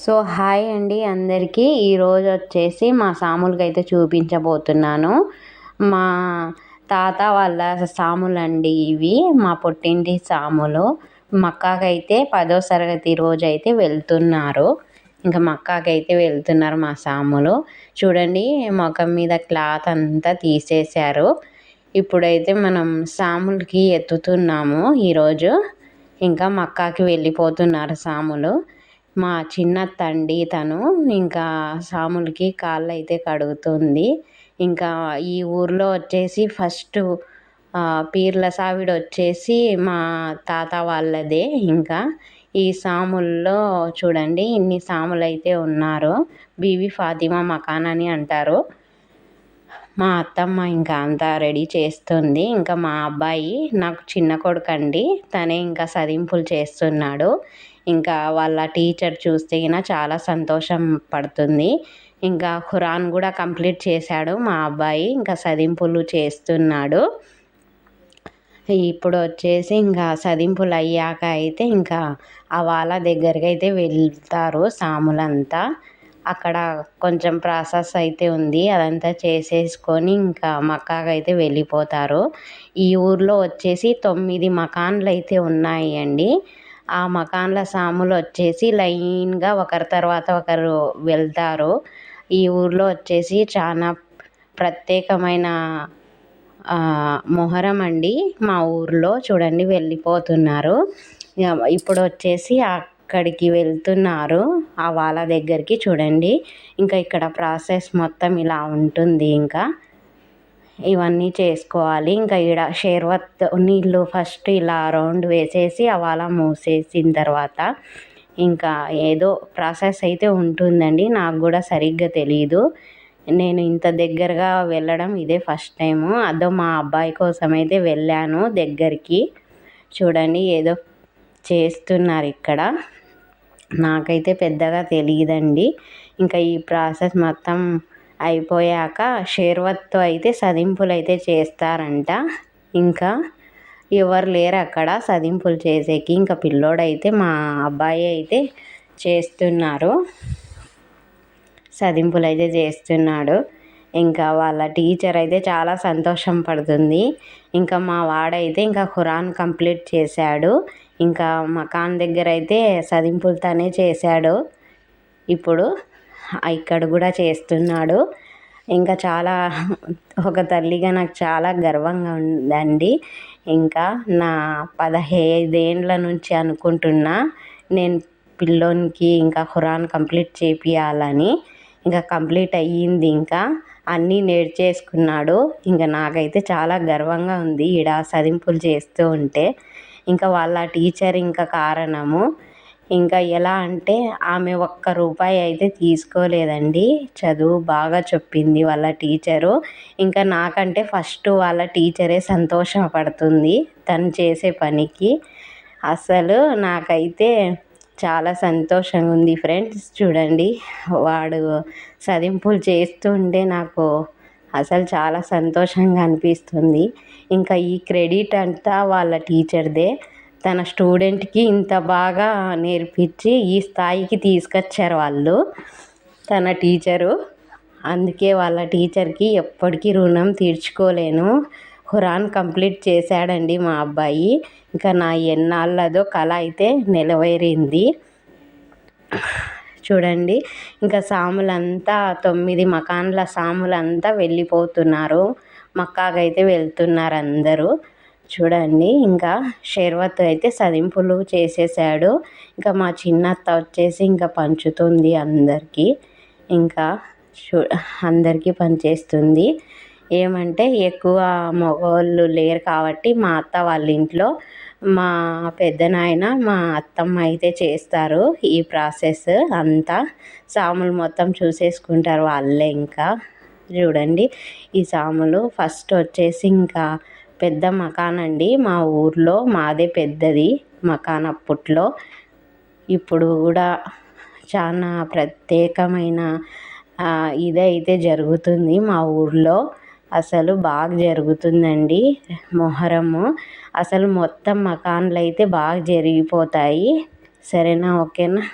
So hi అండి అందరికీ. ఈరోజు వచ్చేసి మా సాములకి అయితే చూపించబోతున్నాను. మా తాత వాళ్ళ సాములు అండి ఇవి మా పుట్టింటి సాములు. మక్కాకైతే పదో తరగతి రోజు అయితే వెళ్తున్నారు. ఇంకా మక్కాకైతే వెళ్తున్నారు మా సాములు. చూడండి మొఖం మీద క్లాత్ అంతా తీసేశారు. ఇప్పుడైతే మనం సాములకి ఎత్తుతున్నాము ఈరోజు. ఇంకా మక్కాకి వెళ్ళిపోతున్నారు సాములు. మా చిన్న తండ్రి తను ఇంకా సాములకి కాళ్ళు అయితే కడుగుతుంది. ఇంకా ఈ ఊర్లో వచ్చేసి ఫస్ట్ పీర్ల సావిడ వచ్చేసి మా తాత వాళ్ళదే. ఇంకా ఈ సాముల్లో చూడండి ఇన్ని సాములు అయితే ఉన్నారు. బీవి ఫాతిమా మకాన్ అని అంటారు. మా అత్తమ్మ ఇంకా అంతా రెడీ చేస్తుంది. ఇంకా మా అబ్బాయి నాకు చిన్న కొడుకు అండి తనే ఇంకా సదింపులు చేస్తున్నాడు. ఇంకా వాళ్ళ టీచర్ చూస్తే చాలా సంతోషం పడుతుంది. ఇంకా ఖురాన్ కూడా కంప్లీట్ చేశాడు మా అబ్బాయి. ఇంకా సదింపులు చేస్తున్నాడు. ఇప్పుడు వచ్చేసి ఇంకా సదింపులు అయ్యాక అయితే ఇంకా ఆ వాళ్ళ దగ్గరికి అయితే వెళ్తారు సాములంతా. అక్కడ కొంచెం ప్రాసెస్ అయితే ఉంది. అదంతా చేసేసుకొని ఇంకా మక్కాకి అయితే వెళ్ళిపోతారు. ఈ ఊర్లో వచ్చేసి తొమ్మిది మకాన్లు అయితే ఉన్నాయి అండి ఆ మకాన్ల సాములు వచ్చేసి లైన్గా ఒకరి తర్వాత ఒకరు వెళ్తారు. ఈ ఊర్లో వచ్చేసి చాలా ప్రత్యేకమైన మొహరం అండి మా ఊర్లో. చూడండి వెళ్ళిపోతున్నారు. ఇప్పుడు వచ్చేసి అక్కడికి వెళ్తున్నారు. ఆ వాళ్ళ దగ్గరికి చూడండి. ఇంకా ఇక్కడ ప్రాసెస్ మొత్తం ఇలా ఉంటుంది ఇంకా. ఇవన్నీ చేసుకోవాలి. ఇంకా ఈడ షేర్వత్ నీళ్ళు ఫస్ట్ ఇలా రౌండ్ వేసేసి అవాల మూసేసిన తర్వాత ఇంకా ఏదో ప్రాసెస్ అయితే ఉంటుందండి. నాకు కూడా సరిగ్గా తెలియదు నేను ఇంత దగ్గరగా వెళ్ళడం ఇదే ఫస్ట్ టైము. అదో మా అబ్బాయి కోసం అయితే వెళ్ళాను దగ్గరికి. చూడండి ఏదో చేస్తున్నారు ఇక్కడ. నాకైతే పెద్దగా తెలియదండి ఇంకా ఈ ప్రాసెస్ మొత్తం అయిపోయాక షేర్వత్తో అయితే సదింపులు అయితే చేస్తారంట. ఇంకా ఎవరు లేరు అక్కడ సదింపులు చేసేకి. ఇంకా పిల్లోడైతే మా అబ్బాయి అయితే చేస్తున్నారు. సదింపులు అయితే చేస్తున్నాడు. ఇంకా వాళ్ళ టీచర్ అయితే చాలా సంతోషం పడుతుంది. ఇంకా మా వాడైతే ఇంకా ఖురాన్ కంప్లీట్ చేశాడు. ఇంకా మకాన్ దగ్గర అయితే సదింపులతోనే చేశాడు. ఇప్పుడు ఇక్కడ కూడా చేస్తున్నాడు. ఇంకా చాలా ఒక తల్లిగా నాకు చాలా గర్వంగా ఉందండి. ఇంకా నా పదహైదేండ్ల నుంచి అనుకుంటున్నా నేను పిల్లోనికి ఇంకా ఖురాన్ కంప్లీట్ చేపియాలని ఇంకా కంప్లీట్ అయ్యింది ఇంకా అన్నీ నేర్చేసుకున్నాడు. ఇంకా నాకైతే చాలా గర్వంగా ఉంది ఈడ సదింపులు చేస్తూ ఉంటే. ఇంకా వాళ్ళ టీచర్ ఇంకా కారణము ఇంకా ఎలా అంటే ఆమె ఒక్క రూపాయి అయితే తీసుకోలేదండి. చదువు బాగా చెప్పింది వాళ్ళ టీచరు. ఇంకా నాకంటే ఫస్ట్ వాళ్ళ టీచరే సంతోషపడుతుంది తను చేసే పనికి. అసలు నాకైతే చాలా సంతోషంగా ఉంది ఫ్రెండ్స్. చూడండి వాడు చదింపులు చేస్తుంటే నాకు అసలు చాలా సంతోషంగా అనిపిస్తుంది. ఇంకా ఈ క్రెడిట్ అంతా వాళ్ళ టీచర్దే. తన స్టూడెంట్కి ఇంత బాగా నేర్పించి ఈ స్థాయికి తీసుకొచ్చారు వాళ్ళు తన టీచరు. అందుకే వాళ్ళ టీచర్కి ఎప్పటికీ రుణం తీర్చుకోలేను. ఖురాన్ కంప్లీట్ చేశాడండి మా అబ్బాయి. ఇంకా నా ఎన్నాళ్ళదో కళ అయితే నెలవేరింది. చూడండి ఇంకా సాములంతా తొమ్మిది మకాన్ల సాములంతా వెళ్ళిపోతున్నారు. మక్కాకైతే వెళ్తున్నారు అందరూ. చూడండి ఇంకా షేర్వత్ అయితే సదింపులు చేసేసాడు. ఇంకా మా చిన్నత్త వచ్చేసి ఇంకా పంచుతుంది అందరికీ. ఇంకా చూ అందరికీ పనిచేస్తుంది. ఏమంటే ఎక్కువ మగవాళ్ళు లేరు కాబట్టి మా అత్త వాళ్ళ ఇంట్లో మా పెద్దనాయన మా అత్తమ్మ అయితే చేస్తారు ఈ ప్రాసెస్ అంతా. సాములు మొత్తం చూసేసుకుంటారు వాళ్ళే ఇంకా. చూడండి ఈ సాములు ఫస్ట్ వచ్చేసి ఇంకా పెద్ద మకాన్ అండి మా ఊర్లో మాదే పెద్దది మకాన్ అప్పట్లో. ఇప్పుడు కూడా చాలా ప్రత్యేకమైన ఇదైతే జరుగుతుంది మా ఊర్లో. అసలు బాగా జరుగుతుందండి మొహరము. అసలు మొత్తం మకాన్లు అయితే బాగా జరిగిపోతాయి. సరేనా? ఓకేనా?